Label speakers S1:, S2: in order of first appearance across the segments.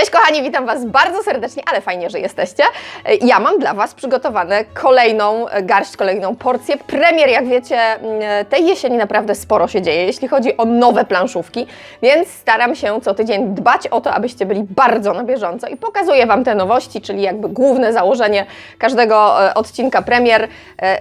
S1: Cześć kochani, witam Was bardzo serdecznie, ale fajnie, że jesteście. E, Ja mam dla Was przygotowane kolejną e, garść, kolejną porcję premier. Jak wiecie, mm, e, tej jesieni naprawdę sporo się dzieje, jeśli chodzi o nowe planszówki, więc staram się co tydzień dbać o to, abyście byli bardzo na bieżąco i pokazuję Wam te nowości, czyli jakby główne założenie każdego odcinka premier.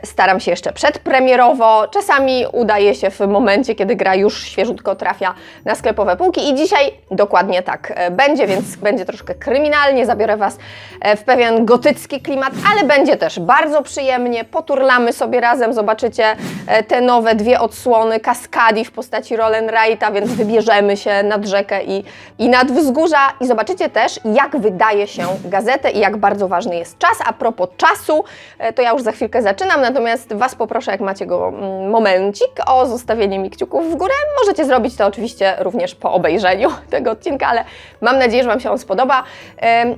S1: Staram się jeszcze przedpremierowo, czasami udaje się w momencie, kiedy gra już świeżutko trafia na sklepowe półki i dzisiaj dokładnie tak będzie, więc będzie troszkę kryminalnie, zabiorę Was e, w pewien gotycki klimat, ale będzie też bardzo przyjemnie, poturlamy sobie razem, zobaczycie e, te nowe dwie odsłony kaskadi w postaci Roll and Write'a, więc wybierzemy się nad rzekę i, i nad wzgórza i zobaczycie też, jak wydaje się gazetę i jak bardzo ważny jest czas. A propos czasu, e, to ja już za chwilkę zaczynam, natomiast Was poproszę, jak macie go mm, momencik, o zostawienie mi kciuków w górę. Możecie zrobić to oczywiście również po obejrzeniu tego odcinka, ale mam nadzieję, że Wam się on spodoba.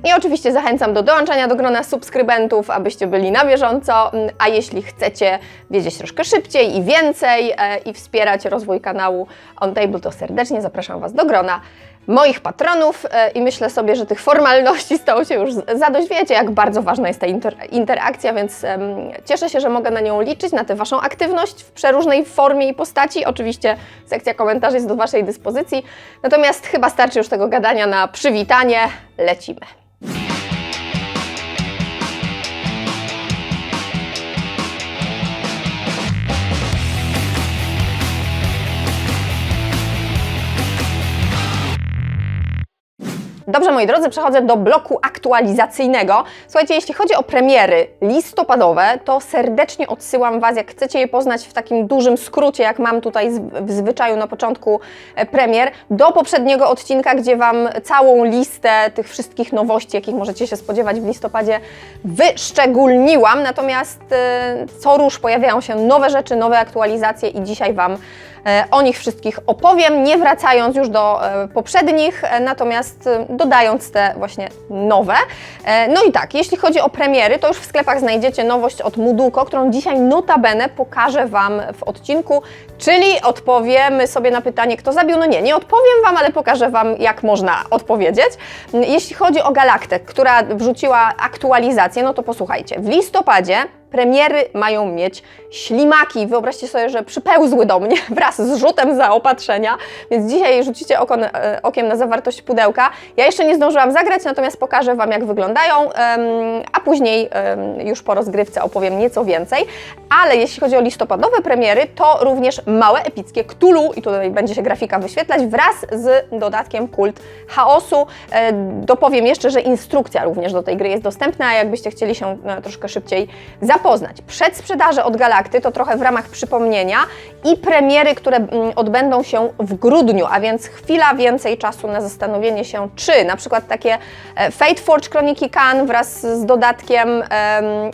S1: I oczywiście zachęcam do dołączania do grona subskrybentów, abyście byli na bieżąco, Ym, a jeśli chcecie wiedzieć troszkę szybciej i więcej e, i wspierać rozwój kanału On Table, to serdecznie zapraszam Was do grona moich patronów e, i myślę sobie, że tych formalności stało się już zadość. Wiecie, jak bardzo ważna jest ta inter interakcja, więc cieszę się, że mogę na nią liczyć, na tę Waszą aktywność w przeróżnej formie i postaci. Oczywiście sekcja komentarzy jest do Waszej dyspozycji, natomiast chyba starczy już tego gadania na przywitanie. Lecimy. Dobrze, moi drodzy, przechodzę do bloku aktualizacyjnego. Słuchajcie, jeśli chodzi o premiery listopadowe, to serdecznie odsyłam Was, jak chcecie je poznać w takim dużym skrócie, jak mam tutaj w zwyczaju na początku e, premier, do poprzedniego odcinka, gdzie Wam całą listę tych wszystkich nowości, jakich możecie się spodziewać w listopadzie, wyszczególniłam. Natomiast e, co rusz pojawiają się nowe rzeczy, nowe aktualizacje i dzisiaj Wam O nich wszystkich opowiem, nie wracając już do e, poprzednich, e, natomiast e, dodając te właśnie nowe. E, No i tak, jeśli chodzi o premiery, to już w sklepach znajdziecie nowość od Muduko, którą dzisiaj notabene pokażę Wam w odcinku, czyli odpowiemy sobie na pytanie, kto zabił. No nie, nie odpowiem Wam, ale pokażę Wam, jak można odpowiedzieć. Jeśli chodzi o Galaktę, która wrzuciła aktualizację, no to posłuchajcie, w listopadzie premiery mają mieć ślimaki. Wyobraźcie sobie, że przypełzły do mnie wraz z rzutem zaopatrzenia, więc dzisiaj rzucicie oko, e, okiem na zawartość pudełka. Ja jeszcze nie zdążyłam zagrać, natomiast pokażę Wam, jak wyglądają, a później już po rozgrywce opowiem nieco więcej. Ale jeśli chodzi o listopadowe premiery, to również małe, epickie Cthulhu i tutaj będzie się grafika wyświetlać wraz z dodatkiem Kult Chaosu. E, Dopowiem jeszcze, że instrukcja również do tej gry jest dostępna, jakbyście chcieli się e, troszkę szybciej zapoznać. Przedsprzedaże od Galakty to trochę w ramach przypomnienia i premiery, które mm, odbędą się w grudniu, a więc chwila więcej czasu na zastanowienie się, czy na przykład takie e, Fate Forge Kroniki Kan wraz z dodatkiem em,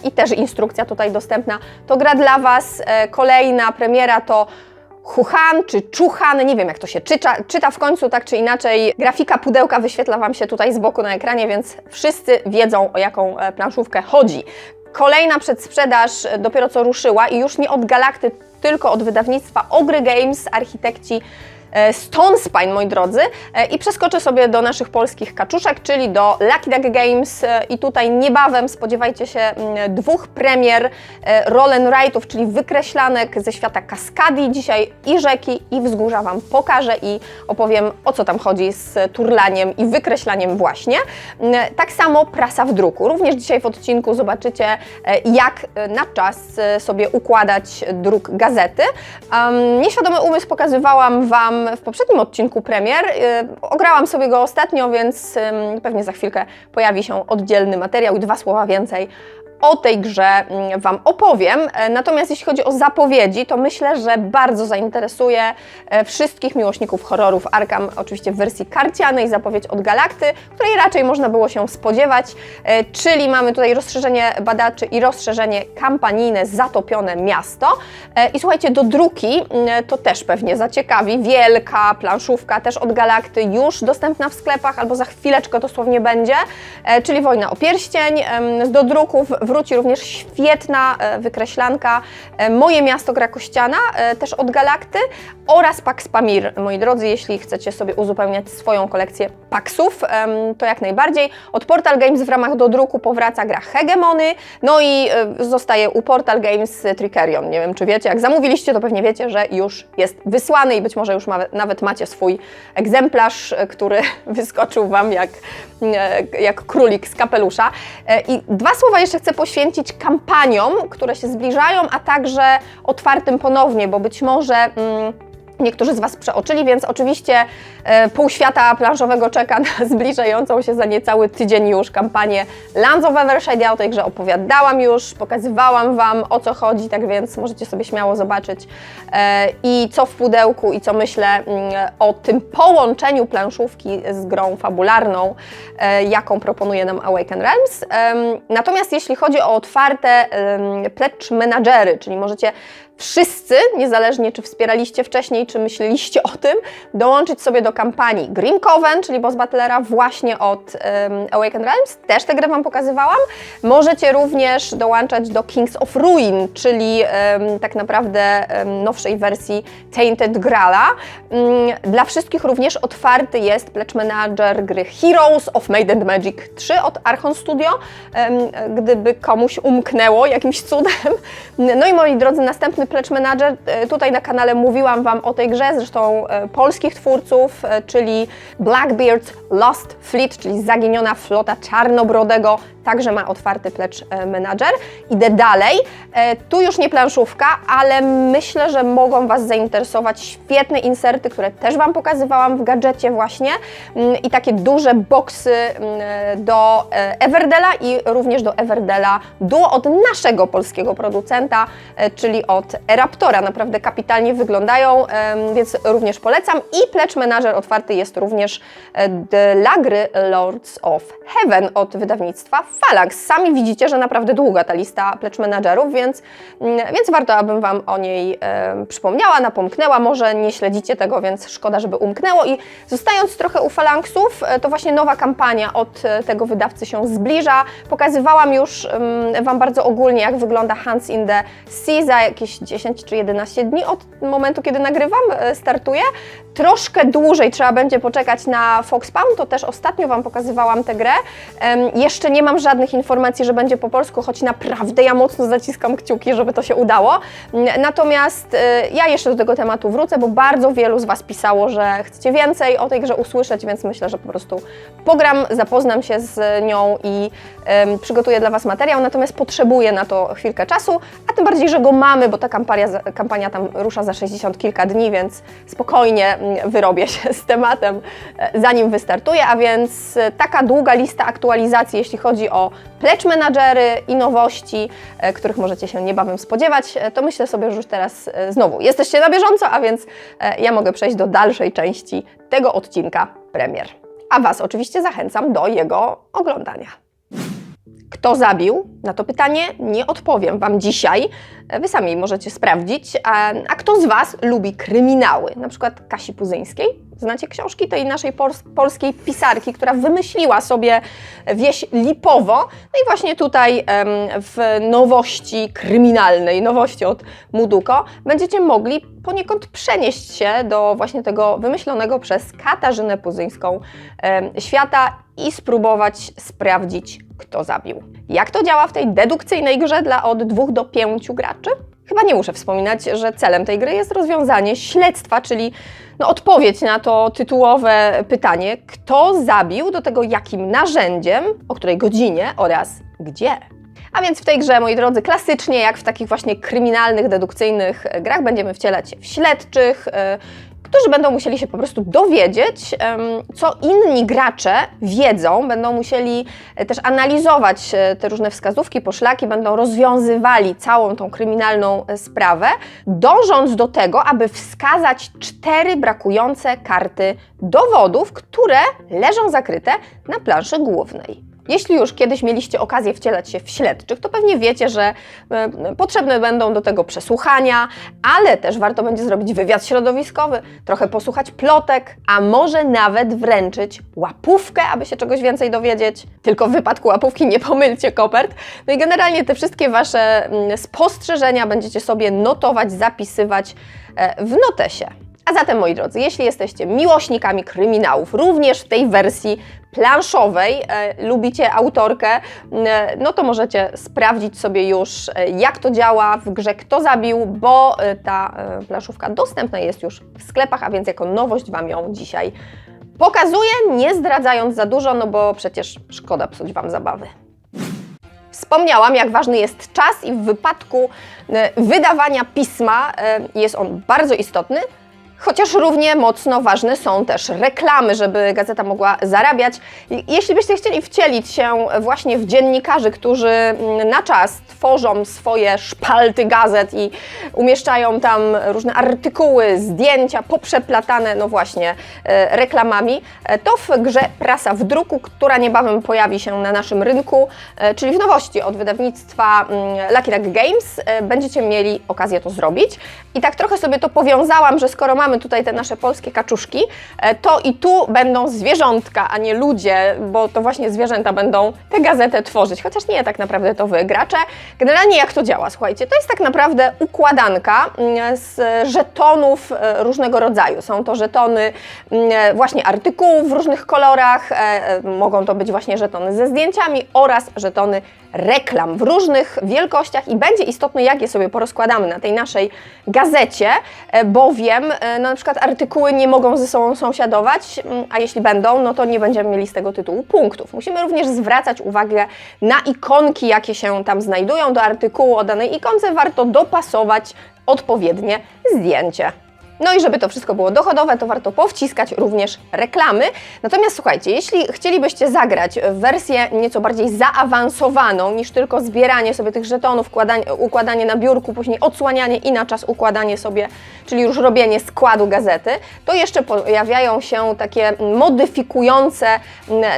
S1: i też instrukcja tutaj dostępna, to gra dla Was. E, Kolejna premiera to Chuchan czy Czuchan, nie wiem jak to się czyta, czyta w końcu, tak czy inaczej. Grafika pudełka wyświetla Wam się tutaj z boku na ekranie, więc wszyscy wiedzą o jaką e, planszówkę chodzi. Kolejna przedsprzedaż dopiero co ruszyła i już nie od Galakty, tylko od wydawnictwa Ogry Games, architekci e, Stone Spine, moi drodzy. E, I przeskoczę sobie do naszych polskich kaczuszek, czyli do Lucky Duck Games. E, I tutaj niebawem spodziewajcie się mm, dwóch premier roll and write'ów, czyli wykreślanek ze świata kaskadi. Dzisiaj i rzeki, i wzgórza Wam pokażę i opowiem o co tam chodzi z turlaniem i wykreślaniem właśnie. Mm, Tak samo prasa w druku. Również dzisiaj w odcinku zobaczycie, jak na czas sobie układać druk gazety. Nieświadomy umysł pokazywałam Wam w poprzednim odcinku premier. E, Ograłam sobie go ostatnio, więc pewnie za chwilkę pojawi się oddzielny materiał i dwa słowa więcej o tej grze mm, Wam opowiem. E, Natomiast jeśli chodzi o zapowiedzi, to myślę, że bardzo zainteresuje e, wszystkich miłośników horrorów Arkham, oczywiście w wersji karcianej, zapowiedź od Galakty, której raczej można było się spodziewać, e, czyli mamy tutaj rozszerzenie badaczy i rozszerzenie kampanijne Zatopione Miasto. I słuchajcie, do druki mm, to też pewnie zaciekawi, wielka planszówka też od Galakty, już dostępna w sklepach, albo za chwileczkę dosłownie będzie, czyli Wojna o Pierścień. Em, Do druków wróci również świetna e, wykreślanka e, Moje miasto gra kościana, e, też od Galakty oraz Pax Pamir, moi drodzy, jeśli chcecie sobie uzupełniać swoją kolekcję paksów, em, to jak najbardziej. Od Portal Games w ramach do druku powraca gra Hegemony, no i zostaje u Portal Games Trickerion. Nie wiem, czy wiecie, jak zamówiliście, to pewnie wiecie, że już jest wysłany i być może już ma, nawet macie swój egzemplarz, który wyskoczył Wam jak, jak królik z kapelusza. I dwa słowa jeszcze chcę poświęcić kampaniom, które się zbliżają, a także otwartym ponownie, bo być może... Mm, Niektórzy z Was przeoczyli, więc oczywiście e, pół świata planszowego czeka na zbliżającą się za niecały tydzień już kampanię Lands of Evershade. Ja o tej grze opowiadałam już, pokazywałam Wam o co chodzi, tak więc możecie sobie śmiało zobaczyć e, i co w pudełku i co myślę mm, o tym połączeniu planszówki z grą fabularną, e, jaką proponuje nam Awaken Realms. Natomiast jeśli chodzi o otwarte em, pledge czyli możecie wszyscy, niezależnie czy wspieraliście wcześniej, czy myśleliście o tym, dołączyć sobie do kampanii Grim Coven, czyli Boss Battlera właśnie od um, Awaken Realms. Też tę grę Wam pokazywałam. Możecie również dołączać do Kings of Ruin, czyli em, tak naprawdę em, nowszej wersji Tainted Grala. Mm, Dla wszystkich również otwarty jest Pledge Manager gry Heroes of Made and Magic 3 od Archon Studio, em, gdyby komuś umknęło jakimś cudem. No i moi drodzy, następny Pledge Manager, e, tutaj na kanale mówiłam Wam o tej grze, zresztą e, polskich twórców, e, czyli Blackbeard's Lost Fleet, czyli zaginiona flota czarnobrodego, także ma otwarty Pledge e, Manager. Idę dalej, E, tu już nie planszówka, ale myślę, że mogą Was zainteresować świetne inserty, które też Wam pokazywałam w gadżecie właśnie Mm, i takie duże boksy mm, do e, Everdela i również do Everdela Duo od naszego polskiego producenta, czyli od Raptora. Naprawdę kapitalnie wyglądają, więc również polecam. I Pledge Manager otwarty jest również dla gry Lords of Heaven od wydawnictwa Phalanx. Sami widzicie, że naprawdę długa ta lista Pledge Managerów, więc, mm, więc warto, abym Wam o niej em, przypomniała, napomknęła. Może nie śledzicie tego, więc szkoda, żeby umknęło. I zostając trochę u Phalanxów, e, to właśnie nowa kampania od e, tego wydawcy się zbliża. Pokazywałam już em, Wam bardzo ogólnie, jak wygląda Hands in the Sea za jakieś 10 czy 11 dni od momentu, kiedy nagrywam, e, startuje. Troszkę dłużej trzeba będzie poczekać na Foxpound, to też ostatnio Wam pokazywałam tę grę. Em, Jeszcze nie mam żadnych informacji, że będzie po polsku, choć naprawdę ja mocno zaciskam kciuki, żeby to się udało. N- Natomiast e, ja jeszcze do tego tematu wrócę, bo bardzo wielu z Was pisało, że chcecie więcej o tej grze usłyszeć, więc myślę, że po prostu pogram, zapoznam się z nią i przygotuję dla Was materiał, natomiast potrzebuję na to chwilkę czasu, a tym bardziej, że go mamy, bo ta kampania, kampania tam rusza za 60 kilka dni, więc spokojnie mm, wyrobię się z tematem, e, zanim wystartuje, a więc e, taka długa lista aktualizacji, jeśli chodzi o pledge managery i nowości, e, których możecie się niebawem spodziewać, e, to myślę sobie, że już teraz e, znowu jesteście na bieżąco, a więc ja mogę przejść do dalszej części tego odcinka premier. A Was oczywiście zachęcam do jego oglądania. Kto zabił? Na to pytanie nie odpowiem Wam dzisiaj. Wy sami możecie sprawdzić. A, a kto z Was lubi kryminały? Na przykład Kasi Puzyńskiej? Znacie książki tej naszej pols- polskiej pisarki, która wymyśliła sobie wieś Lipowo. No i właśnie tutaj w nowości kryminalnej, nowości od Muduko, będziecie mogli poniekąd przenieść się do właśnie tego wymyślonego przez Katarzynę Puzyńską świata i spróbować sprawdzić, kto zabił. Jak to działa w tej dedukcyjnej grze dla od dwóch do pięciu graczy? Chyba nie muszę wspominać, że celem tej gry jest rozwiązanie śledztwa, czyli no, odpowiedź na to tytułowe pytanie, kto zabił, do tego jakim narzędziem, o której godzinie oraz gdzie. A więc w tej grze, moi drodzy, klasycznie, jak w takich właśnie kryminalnych, dedukcyjnych grach, będziemy wcielać się w śledczych, e, którzy będą musieli się po prostu dowiedzieć, co inni gracze wiedzą, będą musieli e, też analizować e, te różne wskazówki, poszlaki, będą rozwiązywali całą tą kryminalną e, sprawę, dążąc do tego, aby wskazać cztery brakujące karty dowodów, które leżą zakryte na planszy głównej. Jeśli już kiedyś mieliście okazję wcielać się w śledczych, to pewnie wiecie, że e, potrzebne będą do tego przesłuchania, ale też warto będzie zrobić wywiad środowiskowy, trochę posłuchać plotek, a może nawet wręczyć łapówkę, aby się czegoś więcej dowiedzieć. Tylko w wypadku łapówki nie pomylcie kopert. No i generalnie te wszystkie Wasze mm, spostrzeżenia będziecie sobie notować, zapisywać e, w notesie. A zatem, moi drodzy, jeśli jesteście miłośnikami kryminałów, również w tej wersji planszowej, e, lubicie autorkę, e, no to możecie sprawdzić sobie już, e, jak to działa w grze Kto zabił, bo e, ta e, planszówka dostępna jest już w sklepach, a więc jako nowość Wam ją dzisiaj pokazuję, nie zdradzając za dużo, no bo przecież szkoda psuć Wam zabawy. Wspomniałam, jak ważny jest czas i w wypadku e, wydawania pisma e, jest on bardzo istotny, chociaż równie mocno ważne są też reklamy, żeby gazeta mogła zarabiać. Jeśli byście chcieli wcielić się właśnie w dziennikarzy, którzy mm, na czas tworzą swoje szpalty gazet i umieszczają tam różne artykuły, zdjęcia poprzeplatane, no właśnie, e, reklamami, e, to w grze Prasa w druku, która niebawem pojawi się na naszym rynku, e, czyli w nowości od wydawnictwa mm, Lucky Duck Games, będziecie mieli okazję to zrobić. I tak trochę sobie to powiązałam, że skoro mamy tutaj te nasze polskie kaczuszki, e, to i tu będą zwierzątka, a nie ludzie, bo to właśnie zwierzęta będą tę gazetę tworzyć, chociaż nie tak naprawdę to wy, gracze. Generalnie jak to działa? Słuchajcie, to jest tak naprawdę układanka mm, z żetonów e, różnego rodzaju. Są to żetony mm, właśnie artykułów w różnych kolorach, e, e, mogą to być właśnie żetony ze zdjęciami oraz żetony reklam w różnych wielkościach i będzie istotne, jak je sobie porozkładamy na tej naszej gazecie, e, bowiem e, no, na przykład artykuły nie mogą ze sobą sąsiadować, mm, a jeśli będą, no to nie będziemy mieli z tego tytułu punktów. Musimy również zwracać uwagę na ikonki, jakie się tam znajdują do artykułu o danej ikonce, warto dopasować odpowiednie zdjęcie. No i żeby to wszystko było dochodowe, to warto powciskać również reklamy. Natomiast słuchajcie, jeśli chcielibyście zagrać w wersję nieco bardziej zaawansowaną niż tylko zbieranie sobie tych żetonów, układanie, na biurku, później odsłanianie i na czas układanie sobie, czyli już robienie składu gazety, to jeszcze pojawiają się takie modyfikujące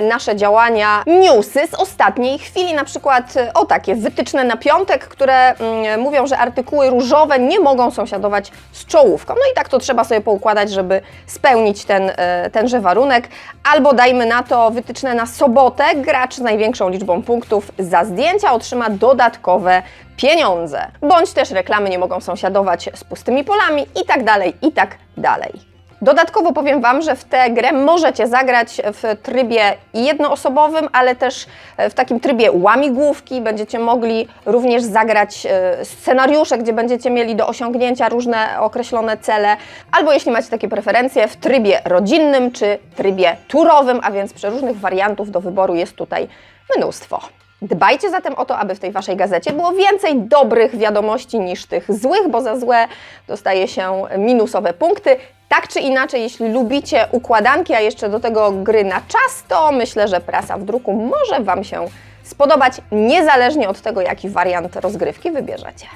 S1: nasze działania newsy z ostatniej chwili, na przykład e, o takie wytyczne na piątek, które mm, mówią, że artykuły różowe nie mogą sąsiadować z czołówką. No i tak to trzeba sobie poukładać, żeby spełnić ten, e, tenże warunek. Albo dajmy na to wytyczne na sobotę, gracz z największą liczbą punktów za zdjęcia otrzyma dodatkowe pieniądze. Bądź też reklamy nie mogą sąsiadować z pustymi polami i tak dalej, i tak dalej. Dodatkowo powiem Wam, że w tę grę możecie zagrać w trybie jednoosobowym, ale też w takim trybie łamigłówki. Będziecie mogli również zagrać e, scenariusze, gdzie będziecie mieli do osiągnięcia różne określone cele, albo jeśli macie takie preferencje, w trybie rodzinnym czy trybie turowym, a więc przeróżnych wariantów do wyboru jest tutaj mnóstwo. Dbajcie zatem o to, aby w tej Waszej gazecie było więcej dobrych wiadomości niż tych złych, bo za złe dostaje się minusowe punkty. Tak czy inaczej, jeśli lubicie układanki, a jeszcze do tego gry na czas, to myślę, że prasa w druku może Wam się spodobać, niezależnie od tego, jaki wariant rozgrywki wybierzecie.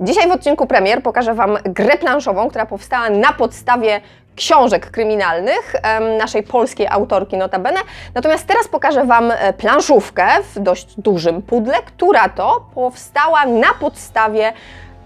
S1: Dzisiaj w odcinku premier pokażę Wam grę planszową, która powstała na podstawie książek kryminalnych naszej polskiej autorki notabene. Natomiast teraz pokażę Wam e, planszówkę w dość dużym pudle, która to powstała na podstawie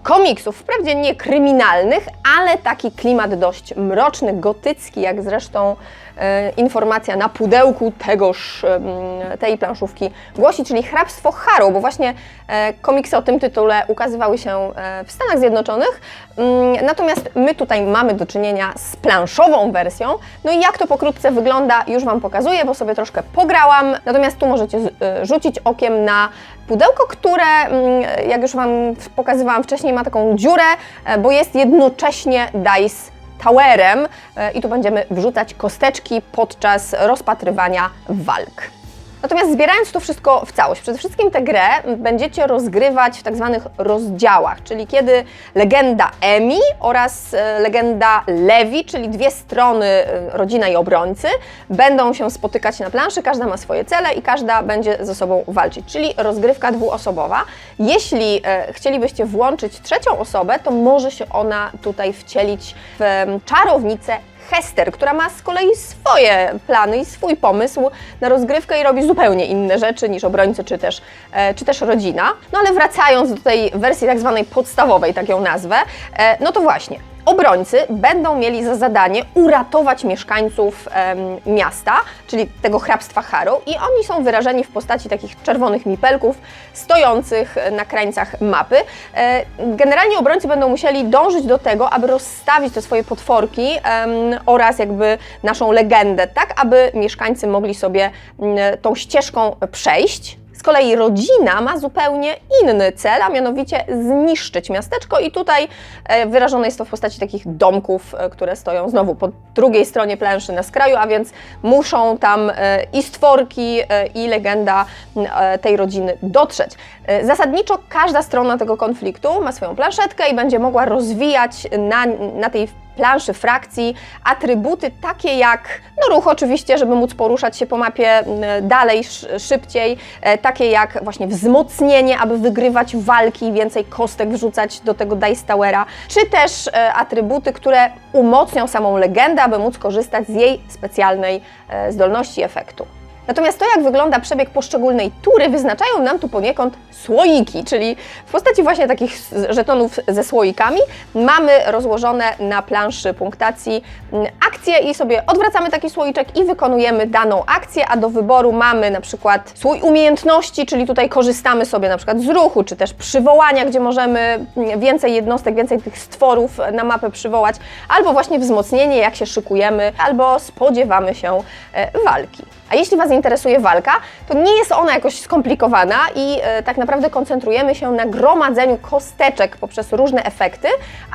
S1: komiksów, wprawdzie nie kryminalnych, ale taki klimat dość mroczny, gotycki, jak zresztą e, informacja na pudełku tegoż, em, tej planszówki głosi, czyli Hrabstwo Harrow, bo właśnie e, komiksy o tym tytule ukazywały się e, w Stanach Zjednoczonych, Mm, natomiast my tutaj mamy do czynienia z planszową wersją, no i jak to pokrótce wygląda już Wam pokazuję, bo sobie troszkę pograłam, natomiast tu możecie z- y, rzucić okiem na pudełko, które, mm, jak już Wam pokazywałam wcześniej, ma taką dziurę, e, bo jest jednocześnie dice towerem e, i tu będziemy wrzucać kosteczki podczas rozpatrywania walk. Natomiast zbierając to wszystko w całość, przede wszystkim tę grę będziecie rozgrywać w tak zwanych rozdziałach, czyli kiedy legenda Emi oraz e, legenda Lewi, czyli dwie strony e, rodzina i obrońcy, będą się spotykać na planszy, każda ma swoje cele i każda będzie ze sobą walczyć, czyli rozgrywka dwuosobowa. Jeśli e, chcielibyście włączyć trzecią osobę, to może się ona tutaj wcielić w czarownicę Hester, która ma z kolei swoje plany i swój pomysł na rozgrywkę i robi zupełnie inne rzeczy niż obrońcy czy też, e, czy też rodzina. No ale wracając do tej wersji tak zwanej podstawowej, tak ją nazwę, e, no to właśnie. Obrońcy będą mieli za zadanie uratować mieszkańców em, miasta, czyli tego hrabstwa Harrow, i oni są wyrażeni w postaci takich czerwonych mipelków stojących na krańcach mapy. E, generalnie obrońcy będą musieli dążyć do tego, aby rozstawić te swoje potworki em, oraz jakby naszą legendę, tak aby mieszkańcy mogli sobie mm, tą ścieżką przejść. Z kolei rodzina ma zupełnie inny cel, a mianowicie zniszczyć miasteczko i tutaj e, wyrażone jest to w postaci takich domków, e, które stoją znowu po drugiej stronie planszy na skraju, a więc muszą tam e, i stworki, i legenda tej rodziny dotrzeć. Zasadniczo każda strona tego konfliktu ma swoją planszetkę i będzie mogła rozwijać na, na tej planszy frakcji atrybuty takie jak no ruch oczywiście, żeby móc poruszać się po mapie m, dalej, sz- szybciej, e, takie jak właśnie wzmocnienie, aby wygrywać walki, więcej kostek wrzucać do tego Dice Towera, czy też e, atrybuty, które umocnią samą legendę, aby móc korzystać z jej specjalnej e, zdolności efektu. Natomiast to, jak wygląda przebieg poszczególnej tury, wyznaczają nam tu poniekąd słoiki, czyli w postaci właśnie takich żetonów ze słoikami mamy rozłożone na planszy punktacji akcje i sobie odwracamy taki słoiczek i wykonujemy daną akcję, a do wyboru mamy na przykład słój umiejętności, czyli tutaj korzystamy sobie na przykład z ruchu, czy też przywołania, gdzie możemy mm, więcej jednostek, więcej tych stworów na mapę przywołać, albo właśnie wzmocnienie, jak się szykujemy, albo spodziewamy się e, walki. A jeśli Was interesuje walka, to nie jest ona jakoś skomplikowana i e, tak naprawdę koncentrujemy się na gromadzeniu kosteczek poprzez różne efekty,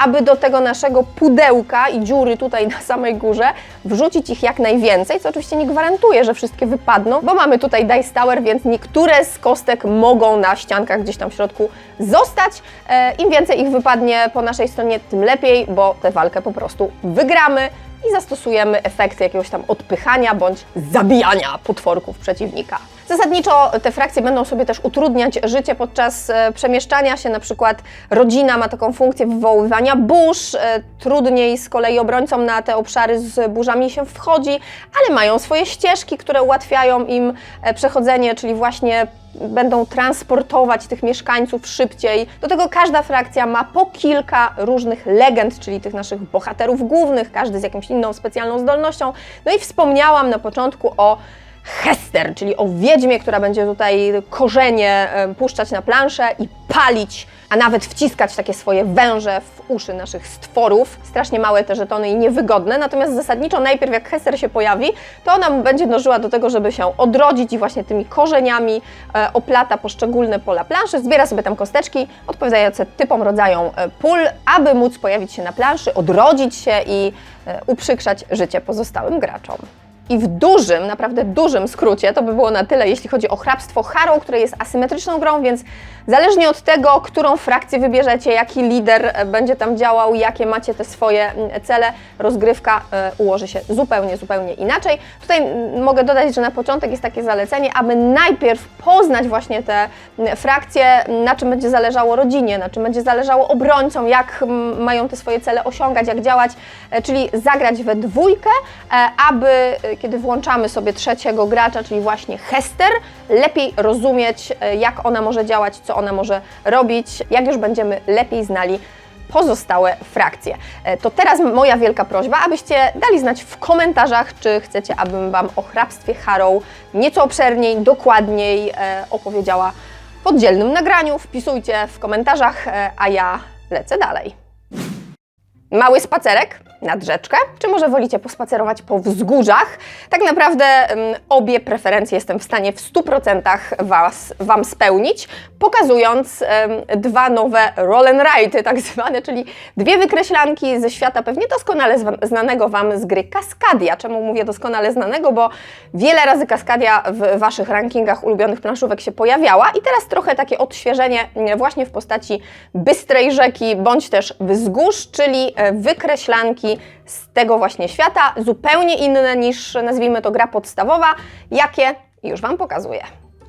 S1: aby do tego naszego pudełka i dziury tutaj na samej górze wrzucić ich jak najwięcej, co oczywiście nie gwarantuje, że wszystkie wypadną, bo mamy tutaj Dice Tower, więc niektóre z kostek mogą na ściankach gdzieś tam w środku zostać. E, Im więcej ich wypadnie po naszej stronie, tym lepiej, bo tę walkę po prostu wygramy i zastosujemy efekty jakiegoś tam odpychania bądź zabijania potworków przeciwnika. Zasadniczo te frakcje będą sobie też utrudniać życie podczas e, przemieszczania się, na przykład rodzina ma taką funkcję wywoływania burz, e, trudniej z kolei obrońcom na te obszary z burzami się wchodzi, ale mają swoje ścieżki, które ułatwiają im e, przechodzenie, czyli właśnie będą transportować tych mieszkańców szybciej. Do tego każda frakcja ma po kilka różnych legend, czyli tych naszych bohaterów głównych, każdy z jakąś inną specjalną zdolnością. No i wspomniałam na początku o Hester, czyli o wiedźmie, która będzie tutaj korzenie puszczać na planszę i palić, a nawet wciskać takie swoje węże w uszy naszych stworów. Strasznie małe te żetony i niewygodne, natomiast zasadniczo najpierw jak Hester się pojawi, to ona będzie dążyła do tego, żeby się odrodzić i właśnie tymi korzeniami e, oplata poszczególne pola planszy, zbiera sobie tam kosteczki odpowiadające typom, rodzajom e, pól, aby móc pojawić się na planszy, odrodzić się i e, uprzykrzać życie pozostałym graczom. I w dużym, naprawdę dużym skrócie, to by było na tyle, jeśli chodzi o hrabstwo Harrow, które jest asymetryczną grą, więc zależnie od tego, którą frakcję wybierzecie, jaki lider e, będzie tam działał, jakie macie te swoje cele, rozgrywka e, ułoży się zupełnie, zupełnie inaczej. Tutaj mogę dodać, że na początek jest takie zalecenie, aby najpierw poznać właśnie te frakcje, na czym będzie zależało rodzinie, na czym będzie zależało obrońcom, jak mają te swoje cele osiągać, jak działać, e, czyli zagrać we dwójkę, aby kiedy włączamy sobie trzeciego gracza, czyli właśnie Hester, lepiej rozumieć, jak ona może działać, co ona może robić, jak już będziemy lepiej znali pozostałe frakcje. E, To teraz moja wielka prośba, abyście dali znać w komentarzach, czy chcecie, abym Wam o hrabstwie Harrow nieco obszerniej, dokładniej e, opowiedziała w oddzielnym nagraniu. Wpisujcie w komentarzach, e, a ja lecę dalej. Mały spacerek nad rzeczkę, czy może wolicie pospacerować po wzgórzach? Tak naprawdę ym, obie preferencje jestem w stanie w 100% was, Wam spełnić, pokazując dwa nowe roll and tak zwane, czyli dwie wykreślanki ze świata pewnie doskonale znanego Wam z gry Kaskadia. Czemu mówię doskonale znanego? Bo wiele razy Kaskadia w Waszych rankingach ulubionych planszówek się pojawiała i teraz trochę takie odświeżenie mm, właśnie w postaci bystrej rzeki, bądź też wzgórz, czyli e, z tego właśnie świata, zupełnie inne niż nazwijmy to gra podstawowa, jakie już Wam pokazuję.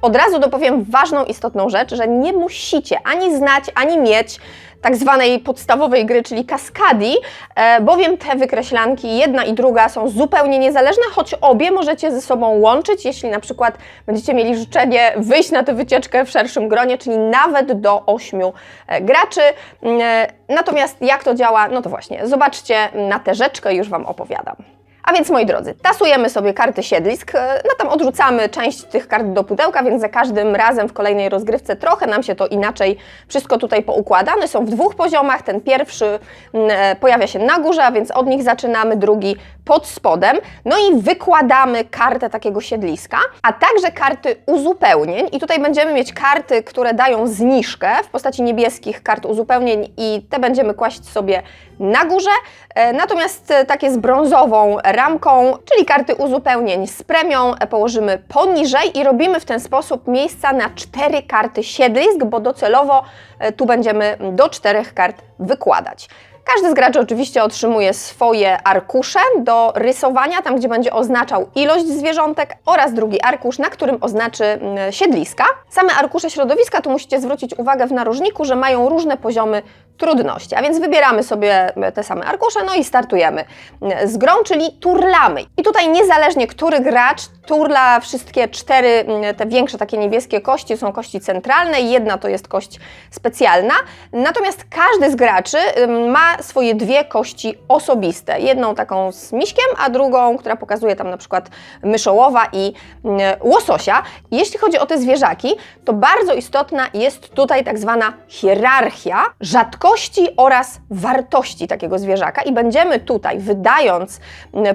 S1: Od razu dopowiem ważną, istotną rzecz, że nie musicie ani znać, ani mieć tak zwanej podstawowej gry, czyli kaskadi, e, bowiem te wykreślanki, jedna i druga, są zupełnie niezależne, choć obie możecie ze sobą łączyć, jeśli na przykład będziecie mieli życzenie wyjść na tę wycieczkę w szerszym gronie, czyli nawet do ośmiu e, graczy. Mm, e, Natomiast jak to działa, no to właśnie, zobaczcie na tę rzeczkę, już Wam opowiadam. A więc moi drodzy, tasujemy sobie karty siedlisk, e, no tam odrzucamy część tych kart do pudełka, więc za każdym razem w kolejnej rozgrywce trochę nam się to inaczej wszystko tutaj poukłada. One są w dwóch poziomach, ten pierwszy mm, e, pojawia się na górze, a więc od nich zaczynamy, drugi pod spodem. No i wykładamy kartę takiego siedliska, a także karty uzupełnień i tutaj będziemy mieć karty, które dają zniżkę w postaci niebieskich kart uzupełnień i te będziemy kłaść sobie na górze, e, natomiast takie z brązową ramką, czyli karty uzupełnień z premią e, położymy poniżej i robimy w ten sposób miejsca na cztery karty siedlisk, bo docelowo e, tu będziemy do czterech kart wykładać. Każdy z graczy oczywiście otrzymuje swoje arkusze do rysowania, tam gdzie będzie oznaczał ilość zwierzątek oraz drugi arkusz, na którym oznaczy siedliska. Same arkusze środowiska, tu musicie zwrócić uwagę w narożniku, że mają różne poziomy trudności, a więc wybieramy sobie te same arkusze, no i startujemy z grą, czyli turlamy. I tutaj niezależnie, który gracz turla wszystkie cztery, mm, te większe takie niebieskie kości, są kości centralne, jedna to jest kość specjalna, natomiast każdy z graczy ma swoje dwie kości osobiste. Jedną taką z miśkiem, a drugą, która pokazuje tam na przykład myszołowa i mm, łososia. Jeśli chodzi o te zwierzaki, to bardzo istotna jest tutaj tak zwana hierarchia rzadkości oraz wartości takiego zwierzaka i będziemy tutaj wydając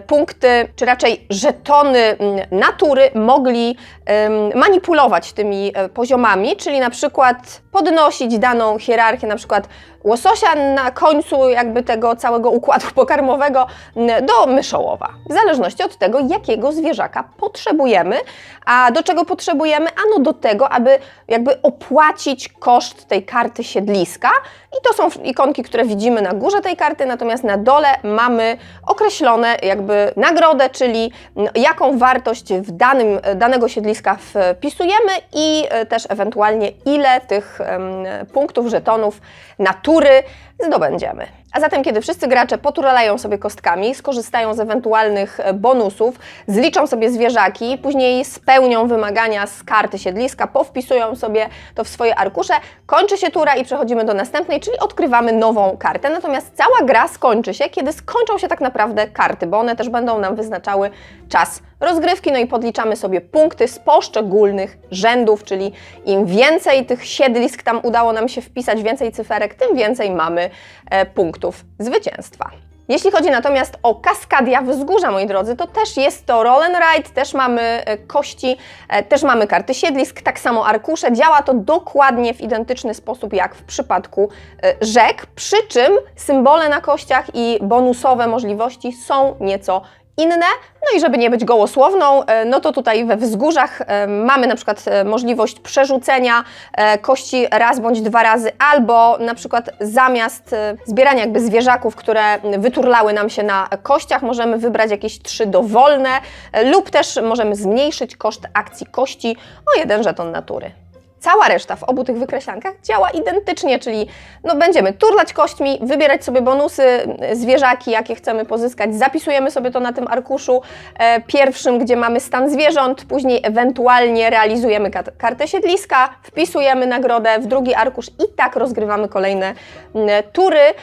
S1: punkty, czy raczej żetony natury mogli manipulować tymi e, poziomami, czyli na przykład podnosić daną hierarchię, na przykład łososia na końcu jakby tego całego układu pokarmowego do myszołowa. W zależności od tego, jakiego zwierzaka potrzebujemy. A do czego potrzebujemy? Ano do tego, aby jakby opłacić koszt tej karty siedliska. I to są ikonki, które widzimy na górze tej karty, natomiast na dole mamy określone jakby nagrodę, czyli m, jaką wartość w danym, danego siedliska wpisujemy i e, też ewentualnie ile tych punktów, żetonów natury zdobędziemy. A zatem, kiedy wszyscy gracze poturlają sobie kostkami, skorzystają z ewentualnych e, bonusów, zliczą sobie zwierzaki, później spełnią wymagania z karty siedliska, powpisują sobie to w swoje arkusze, kończy się tura i przechodzimy do następnej, czyli odkrywamy nową kartę. Natomiast cała gra skończy się, kiedy skończą się tak naprawdę karty, bo one też będą nam wyznaczały czas rozgrywki, no i podliczamy sobie punkty z poszczególnych rzędów, czyli im więcej tych siedlisk tam udało nam się wpisać, więcej cyferek, tym więcej mamy e, punktów zwycięstwa. Jeśli chodzi natomiast o Kaskadia Wzgórza, moi drodzy, to też jest to roll ride, też mamy e, kości, e, też mamy karty siedlisk, tak samo arkusze. Działa to dokładnie w identyczny sposób jak w przypadku rzek, przy czym symbole na kościach i bonusowe możliwości są nieco inne. No i żeby nie być gołosłowną, e, no to tutaj we wzgórzach e, mamy na przykład e, możliwość przerzucenia kości raz bądź dwa razy, albo na przykład zamiast zbierania jakby zwierzaków, które wyturlały nam się na kościach, możemy wybrać jakieś trzy dowolne lub też możemy zmniejszyć koszt akcji kości o jeden żeton natury. Cała reszta w obu tych wykreślankach działa identycznie, czyli no będziemy turlać kośćmi, wybierać sobie bonusy, y, zwierzaki, jakie chcemy pozyskać, zapisujemy sobie to na tym arkuszu e, pierwszym, gdzie mamy stan zwierząt, później ewentualnie realizujemy kartę siedliska, wpisujemy nagrodę w drugi arkusz i tak rozgrywamy kolejne m, tury, e,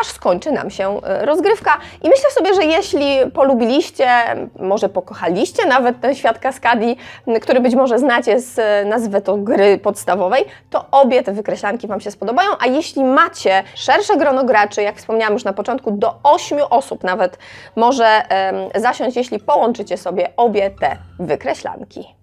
S1: aż skończy nam się e, rozgrywka. I myślę sobie, że jeśli polubiliście, może pokochaliście nawet ten świat Kaskadi, m, który być może znacie z, e, nazwę to gry podstawowej, to obie te wykreślanki Wam się spodobają, a jeśli macie szersze grono graczy, jak wspomniałam już na początku, do 8 osób nawet może em, zasiąść, jeśli połączycie sobie obie te wykreślanki.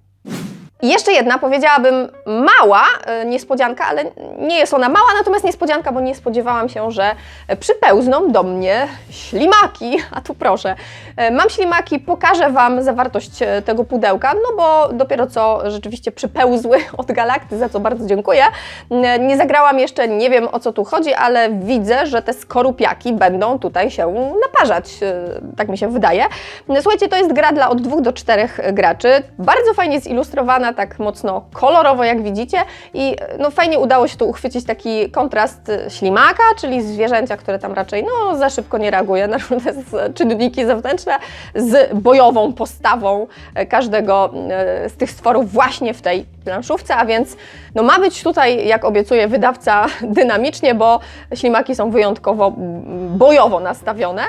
S1: I jeszcze jedna, powiedziałabym mała e, niespodzianka, ale nie jest ona mała, natomiast niespodzianka, bo nie spodziewałam się, że przypełzną do mnie ślimaki. A tu proszę, e, mam ślimaki, pokażę Wam zawartość e, tego pudełka, no bo dopiero co rzeczywiście przypełzły od Galakty, za co bardzo dziękuję. Nie zagrałam jeszcze, nie wiem o co tu chodzi, ale widzę, że te skorupiaki będą tutaj się naparzać, e, tak mi się wydaje. Słuchajcie, to jest gra dla od dwóch do czterech graczy, bardzo fajnie zilustrowana, tak mocno kolorowo, jak widzicie. I no, fajnie udało się tu uchwycić taki kontrast y, ślimaka, czyli zwierzęcia, które tam raczej no, za szybko nie reaguje na różne czynniki zewnętrzne, z bojową postawą e, każdego e, z tych stworów właśnie w tej planszówce, a więc no, ma być tutaj, jak obiecuje wydawca, dynamicznie, bo ślimaki są wyjątkowo bojowo nastawione.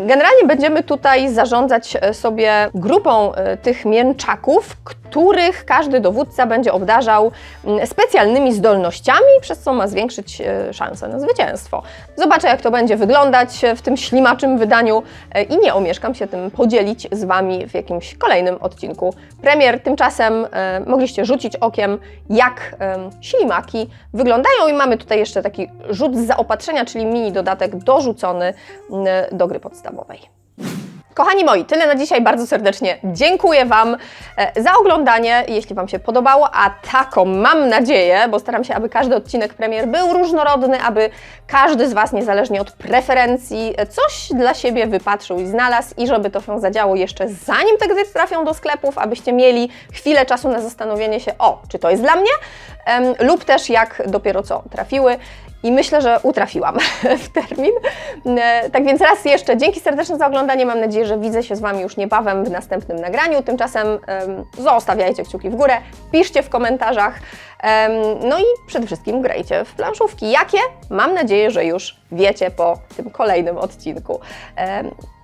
S1: Generalnie będziemy tutaj zarządzać e, sobie grupą e, tych mięczaków, których każdy dowódca będzie obdarzał specjalnymi zdolnościami, przez co ma zwiększyć e, szanse na zwycięstwo. Zobaczę, jak to będzie wyglądać w tym ślimaczym wydaniu i nie omieszkam się tym podzielić z Wami w jakimś kolejnym odcinku premier. Tymczasem mogliście rzucić okiem, jak ślimaki wyglądają i mamy tutaj jeszcze taki rzut z zaopatrzenia, czyli mini dodatek dorzucony m, do gry podstawowej. Kochani moi, tyle na dzisiaj. Bardzo serdecznie dziękuję Wam e, za oglądanie. Jeśli Wam się podobało, a taką mam nadzieję, bo staram się, aby każdy odcinek premier był różnorodny, aby każdy z Was, niezależnie od preferencji, e, coś dla siebie wypatrzył i znalazł i żeby to się zadziało jeszcze zanim te gry trafią do sklepów, abyście mieli chwilę czasu na zastanowienie się, o, czy to jest dla mnie, lub też jak dopiero co trafiły. I myślę, że utrafiłam w termin. E, Tak więc raz jeszcze dzięki serdeczne za oglądanie. Mam nadzieję, że widzę się z Wami już niebawem w następnym nagraniu. Tymczasem em, zostawiajcie kciuki w górę, piszcie w komentarzach. No i przede wszystkim grajcie w planszówki. Jakie? Mam nadzieję, że już wiecie po tym kolejnym odcinku.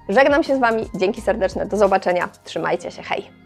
S1: Żegnam się z Wami. Dzięki serdeczne. Do zobaczenia. Trzymajcie się. Hej!